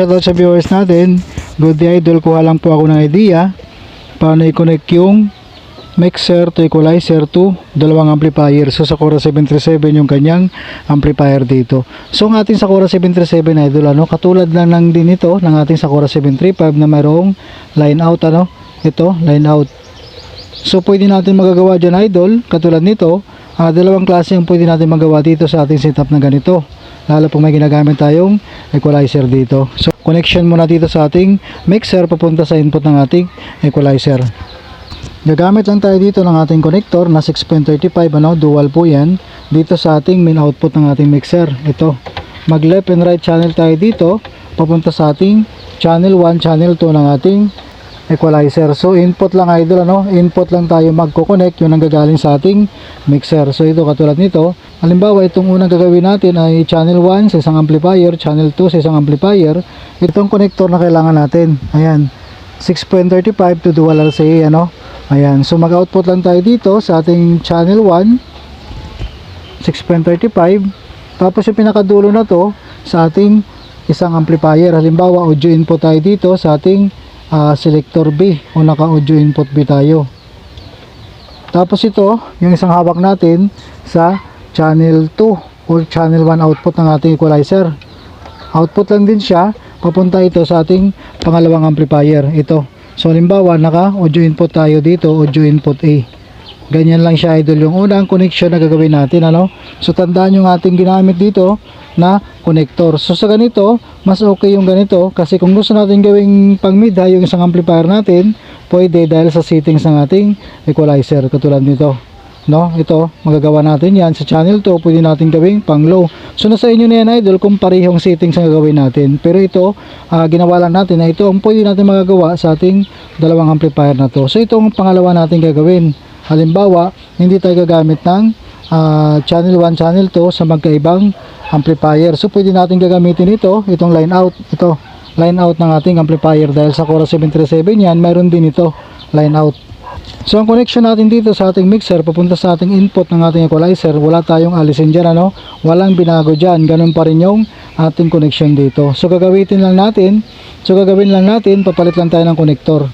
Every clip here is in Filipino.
Shoutout sa viewers natin. Good day idol, kuha lang po ako ng idea paano i-connect yung mixer to equalizer to dalawang amplifier. So sa Cora 737 yung kanyang amplifier dito. So ang ating sa Cora 737 idol ano, katulad lang ng din ito ng ating sa Cora 735 na mayroong line out ano. Ito, line out. So pwede natin magagawa dyan idol, katulad nito, ah, dalawang klase ang pwede natin magawa dito sa ating setup na ganito. Lalo pag may ginagamit tayong equalizer dito. So connection muna dito sa ating mixer papunta sa input ng ating equalizer. Gagamit lang tayo dito ng ating connector na 6.35 ano, dual po yan dito sa ating main output ng ating mixer. Ito. Mag left and right channel tayo dito papunta sa ating channel 1, channel 2 ng ating equalizer. So input lang idol ano, input lang tayo magko-connect yung nanggagaling sa ating mixer. So ito katulad nito, halimbawa itong unang gagawin natin ay channel 1 sa isang amplifier, channel 2 sa isang amplifier. Itong connector na kailangan natin. Ayan. 6.35 to dual RCA ano. Ayan. So mag-output lang tayo dito sa ating channel 1 6.35 tapos yung pinakadulo na to sa ating isang amplifier. Halimbawa, audio input tayo dito sa ating ah, selector B o naka audio input B tayo. Tapos ito, yung isang hawak natin sa channel 2 or channel 1 output ng ating equalizer. Output lang din siya, papunta ito sa ating pangalawang amplifier. Ito. So halimbawa, naka audio input tayo dito, audio input A. Ganyan lang siya idol yung unang connection na gagawin natin ano. So tandaan yung ating ginamit dito na connector. So sa ganito, mas okay yung ganito kasi kung gusto natin gawing pang mid high yung isang amplifier natin, pwede dahil sa settings ng ating equalizer katulad nito. No, ito magagawa natin yan sa channel 2, pwede natin gawing pang low. So nasa inyo na yan idol kung parehong settings ang gagawin natin. Pero ito, ah, ginawa lang natin na ito ang pwede natin magagawa sa ating dalawang amplifier na to. So ito ang pangalawa natin gagawin. Halimbawa, hindi tayo gagamit ng ah, channel 1, channel 2 sa magkaibang amplifier. So pwede natin gagamitin ito, itong line out, ito, line out ng ating amplifier dahil sa Cora 737 yan, mayroon din ito, line out. So ang connection natin dito sa ating mixer papunta sa ating input ng ating equalizer, wala tayong alisin dyan ano, walang binago dyan, ganun pa rin yung ating connection dito. So gagamitin lang natin, so gagawin lang natin, papalit lang tayo ng connector.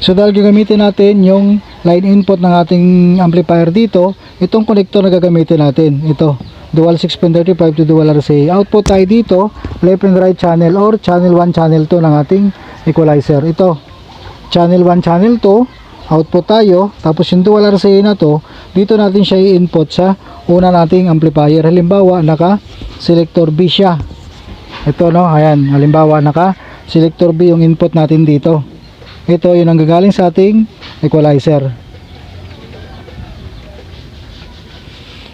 So dahil gagamitin natin yung line input ng ating amplifier dito, itong connector na gagamitin natin, ito, dual 6.35 to dual RCA. Output tayo dito, left and right channel or channel 1, channel 2 ng ating equalizer. Ito, channel 1, channel 2, output tayo, tapos yung dual RCA na to, dito natin siya i-input sa una nating amplifier. Halimbawa, naka selector B siya. Ito no, ayan, halimbawa naka selector B yung input natin dito. Ito yung nanggagaling sa ating equalizer.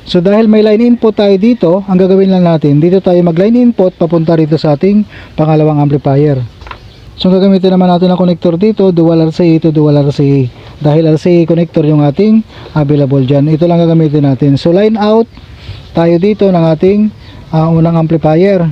So dahil may line input tayo dito, ang gagawin lang natin, dito tayo mag line input papunta rito sa ating pangalawang amplifier. So gagamitin naman natin ang connector dito, dual RCA to dual RCA. Dahil RCA connector yung ating available dyan. Ito lang gagamitin natin. So line out tayo dito ng ating ah, unang amplifier.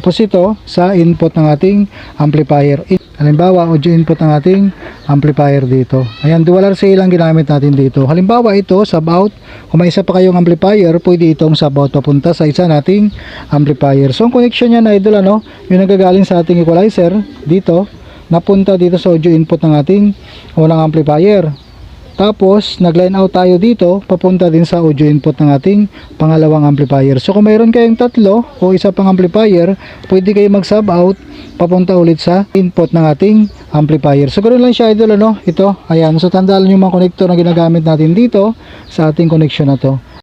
Tapos ito sa input ng ating amplifier. Halimbawa, audio input ng ating amplifier dito. Ayan, dual RCA lang ginamit natin dito. Halimbawa, ito, sub out. Kung may isa pa kayong amplifier, pwede itong sub out papunta sa isa nating amplifier. So, ang connection niya na idol, ano, yung nagagaling sa ating equalizer dito, napunta dito sa audio input ng ating unang amplifier. Tapos, nag-line out tayo dito, papunta din sa audio input ng ating pangalawang amplifier. So, kung mayroon kayong tatlo o isa pang amplifier, pwede kayo mag-sub out, papunta ulit sa input ng ating amplifier. So, ganoon lang siya, idol, ano? Ito, ayan. So, tandaan yung mga connector na ginagamit natin dito sa ating connection na to.